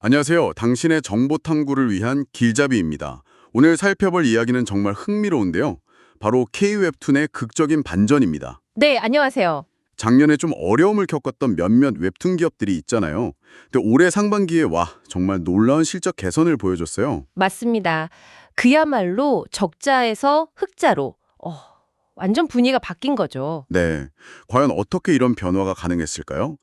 안녕하세요. 당신의 정보 탐구를 위한 길잡이입니다. 오늘 살펴볼 이야기는 정말 흥미로운데요. 바로 K-웹툰의 극적인 반전입니다. 네, 안녕하세요. 작년에 좀 어려움을 겪었던 몇몇 웹툰 기업들이 있잖아요. 근데 올해 상반기에 와 정말 놀라운 실적 개선을 보여줬어요. 맞습니다. 그야말로 적자에서 흑자로 어, 완전 분위기가 바뀐 거죠. 네, 과연 어떻게 이런 변화가 가능했을까요?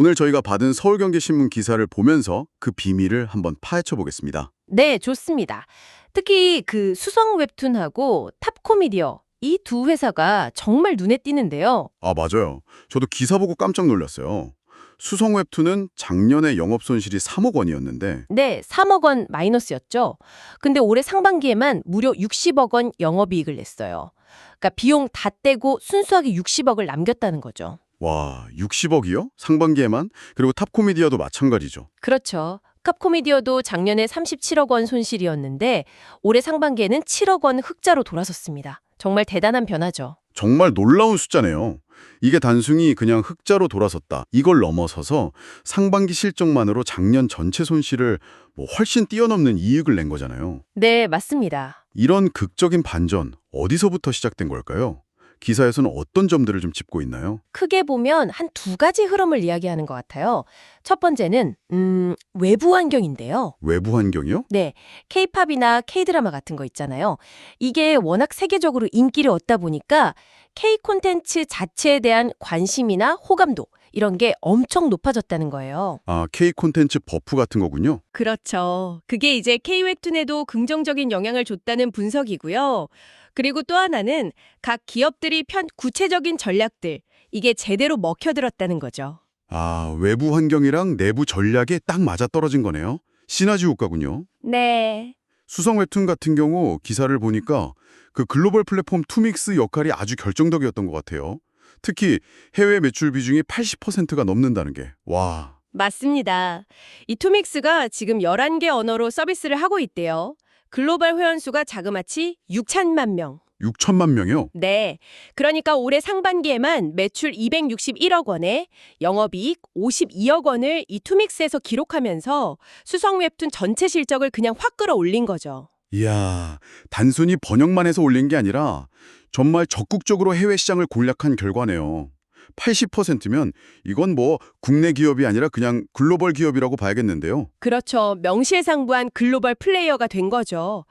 오늘 저희가 받은 서울경제신문 기사를 보면서 그 비밀을 한번 파헤쳐 보겠습니다. 네, 좋습니다. 특히 그 수성 웹툰하고 탑코미디어 이 두 회사가 정말 눈에 띄는데요. 아, 맞아요. 저도 기사 보고 깜짝 놀랐어요. 수성 웹툰은 작년에 영업 손실이 3억 원이었는데 네, 3억 원 마이너스였죠. 근데 올해 상반기에만 무려 60억 원 영업이익을 냈어요. 그러니까 비용 다 떼고 순수하게 60억을 남겼다는 거죠. 와, 60억이요? 상반기에만? 그리고 탑코미디어도 마찬가지죠. 그렇죠. 캅코미디어도 작년에 37억 원 손실이었는데 올해 상반기에는 7억 원 흑자로 돌아섰습니다. 정말 대단한 변화죠. 정말 놀라운 숫자네요. 이게 단순히 그냥 흑자로 돌아섰다. 이걸 넘어서서 상반기 실적만으로 작년 전체 손실을 뭐 훨씬 뛰어넘는 이익을 낸 거잖아요. 네, 맞습니다. 이런 극적인 반전 어디서부터 시작된 걸까요? 기사에서는 어떤 점들을 좀 짚고 있나요? 크게 보면 한 두 가지 흐름을 이야기하는 것 같아요. 첫 번째는 음, 외부 환경인데요. 외부 환경이요? 네, K-팝이나 K-드라마 같은 거 있잖아요. 이게 워낙 세계적으로 인기를 얻다 보니까 K 콘텐츠 자체에 대한 관심이나 호감도 이런 게 엄청 높아졌다는 거예요. 아, K 콘텐츠 버프 같은 거군요. 그렇죠. 그게 이제 K-웹툰에도 긍정적인 영향을 줬다는 분석이고요. 그리고 또 하나는 각 기업들이 편 구체적인 전략들 이게 제대로 먹혀들었다는 거죠. 아, 외부 환경이랑 내부 전략에 딱 맞아떨어진 거네요. 시너지 효과군요. 네. 수성 웹툰 같은 경우 기사를 보니까 그 글로벌 플랫폼 투믹스 역할이 아주 결정적이었던 것 같아요. 특히 해외 매출 비중이 80%가 넘는다는 게. 와, 맞습니다. 이 투믹스가 지금 11개 언어로 서비스를 하고 있대요. 글로벌 회원수가 자그마치 6천만 명. 6천만 명이요? 네. 그러니까 올해 상반기에만 매출 261억 원에 영업이익 52억 원을 이 투믹스에서 기록하면서 수성 웹툰 전체 실적을 그냥 확 끌어올린 거죠. 이야, 단순히 번역만 해서 올린 게 아니라 정말 적극적으로 해외 시장을 공략한 결과네요. 80%면 이건 뭐 국내 기업이 아니라 그냥 글로벌 기업이라고 봐야겠는데요. 그렇죠. 명실상부한 글로벌 플레이어가 된 거죠.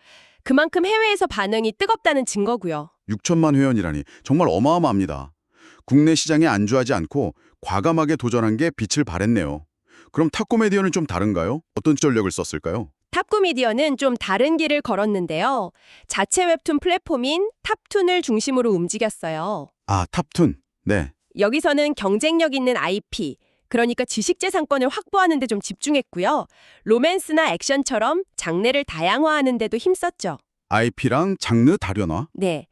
그만큼 해외에서 반응이 뜨겁다는 증거고요. 6천만 회원이라니 정말 어마어마합니다. 국내 시장에 안주하지 않고 과감하게 도전한 게 빛을 발했네요. 그럼 탑코미디어는 좀 다른가요? 어떤 전략을 썼을까요? 탑코미디어는 좀 다른 길을 걸었는데요. 자체 웹툰 플랫폼인 탑툰을 중심으로 움직였어요. 아, 탑툰. 네. 여기서는 경쟁력 있는 IP, 그러니까 지식재산권을 확보하는 데 좀 집중했고요. 로맨스나 액션처럼 장르를 다양화하는 데도 힘썼죠. IP랑 장르 다변화. 네.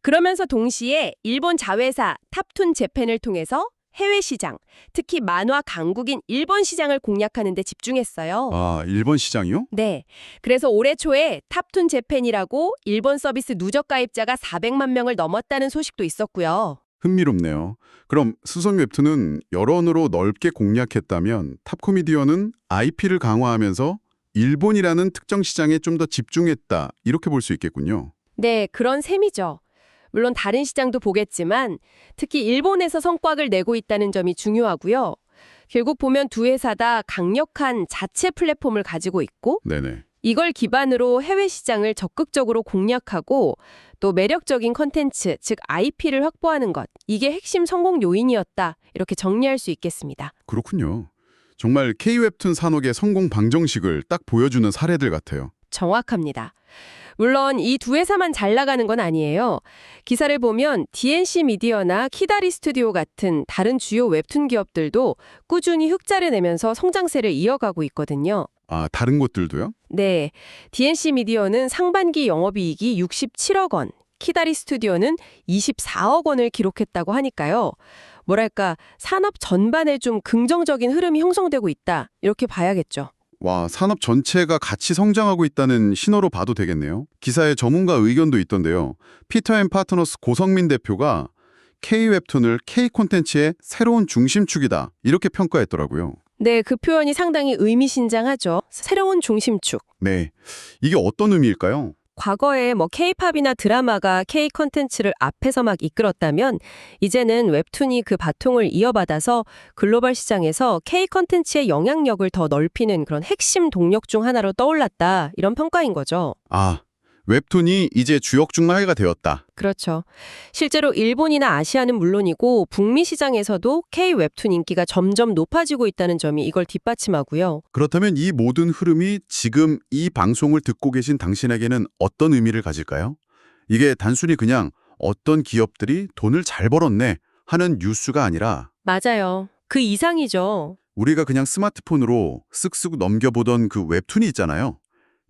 그러면서 동시에 일본 자회사 탑툰 재팬을 통해서 해외 시장, 특히 만화 강국인 일본 시장을 공략하는 데 집중했어요. 아, 일본 시장이요? 네. 그래서 올해 초에 탑툰 재팬이라고 일본 서비스 누적 가입자가 400만 명을 넘었다는 소식도 있었고요. 흥미롭네요. 그럼 수성 웹툰은 여러 언어로 넓게 공략했다면 탑코미디어는 IP를 강화하면서 일본이라는 특정 시장에 좀 더 집중했다. 이렇게 볼 수 있겠군요. 네, 그런 셈이죠. 물론 다른 시장도 보겠지만 특히 일본에서 성과를 내고 있다는 점이 중요하고요. 결국 보면 두 회사 다 강력한 자체 플랫폼을 가지고 있고 네네. 이걸 기반으로 해외 시장을 적극적으로 공략하고 또 매력적인 컨텐츠, 즉 IP를 확보하는 것. 이게 핵심 성공 요인이었다. 이렇게 정리할 수 있겠습니다. 그렇군요. 정말 K-웹툰 산업의 성공 방정식을 딱 보여주는 사례들 같아요. 정확합니다. 물론 이 두 회사만 잘 나가는 건 아니에요. 기사를 보면 DNC 미디어나 키다리 스튜디오 같은 다른 주요 웹툰 기업들도 꾸준히 흑자를 내면서 성장세를 이어가고 있거든요. 아, 다른 곳들도요? 네, DNC 미디어는 상반기 영업이익이 67억 원, 키다리 스튜디오는 24억 원을 기록했다고 하니까요. 뭐랄까 산업 전반에 좀 긍정적인 흐름이 형성되고 있다 이렇게 봐야겠죠. 와, 산업 전체가 같이 성장하고 있다는 신호로 봐도 되겠네요. 기사에 전문가 의견도 있던데요. 피터 앤 파트너스 고성민 대표가 K-웹툰을 K 콘텐츠의 새로운 중심축이다 이렇게 평가했더라고요. 네, 그 표현이 상당히 의미심장하죠. 새로운 중심축. 네. 이게 어떤 의미일까요? 과거에 뭐 K-팝이나 드라마가 K 컨텐츠를 앞에서 막 이끌었다면 이제는 웹툰이 그 바통을 이어받아서 글로벌 시장에서 K 컨텐츠의 영향력을 더 넓히는 그런 핵심 동력 중 하나로 떠올랐다. 이런 평가인 거죠. 아, 웹툰이 이제 주역 중 하나가 되었다. 그렇죠. 실제로 일본이나 아시아는 물론이고 북미 시장에서도 K 웹툰 인기가 점점 높아지고 있다는 점이 이걸 뒷받침하고요. 그렇다면 이 모든 흐름이 지금 이 방송을 듣고 계신 당신에게는 어떤 의미를 가질까요? 이게 단순히 그냥 어떤 기업들이 돈을 잘 벌었네 하는 뉴스가 아니라 맞아요. 그 이상이죠. 우리가 그냥 스마트폰으로 쓱쓱 넘겨보던 그 웹툰이 있잖아요.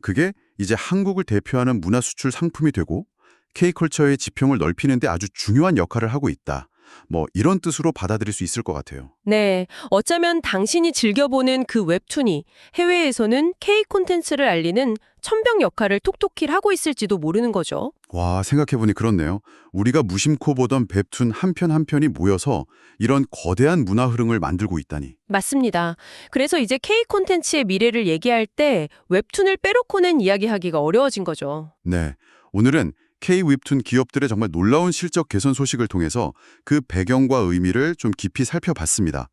그게 이제 한국을 대표하는 문화 수출 상품이 되고 K컬처의 지평을 넓히는 데 아주 중요한 역할을 하고 있다. 뭐 이런 뜻으로 받아들일 수 있을 것 같아요. 네, 어쩌면 당신이 즐겨보는 그 웹툰이 해외에서는 K 콘텐츠를 알리는 천병 역할을 톡톡히 하고 있을지도 모르는 거죠. 와, 생각해보니 그렇네요. 우리가 무심코 보던 웹툰 한 편 한 편이 모여서 이런 거대한 문화 흐름을 만들고 있다니. 맞습니다. 그래서 이제 K 콘텐츠의 미래를 얘기할 때 웹툰을 빼놓고는 이야기하기가 어려워진 거죠. 네. 오늘은 K-웹툰 기업들의 정말 놀라운 실적 개선 소식을 통해서 그 배경과 의미를 좀 깊이 살펴봤습니다.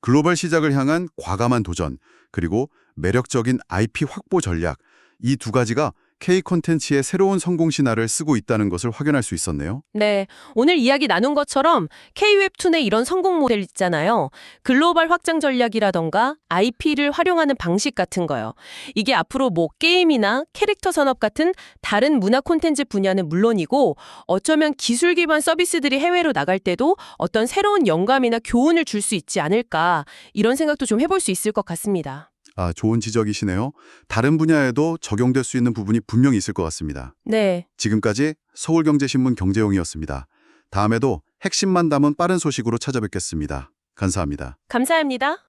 글로벌 시작을 향한 과감한 도전, 그리고 매력적인 IP 확보 전략, 이 두 가지가 K 콘텐츠의 새로운 성공 신화를 쓰고 있다는 것을 확인할 수 있었네요. 네, 오늘 이야기 나눈 것처럼 K-웹툰의 이런 성공 모델 있잖아요. 글로벌 확장 전략이라던가 IP를 활용하는 방식 같은 거요. 이게 앞으로 뭐 게임이나 캐릭터 산업 같은 다른 문화 콘텐츠 분야는 물론이고 어쩌면 기술 기반 서비스들이 해외로 나갈 때도 어떤 새로운 영감이나 교훈을 줄 수 있지 않을까 이런 생각도 좀 해볼 수 있을 것 같습니다. 아, 좋은 지적이시네요. 다른 분야에도 적용될 수 있는 부분이 분명히 있을 것 같습니다. 네, 지금까지 서울경제신문 경제용이었습니다. 다음에도 핵심만 담은 빠른 소식으로 찾아뵙겠습니다. 감사합니다. 감사합니다.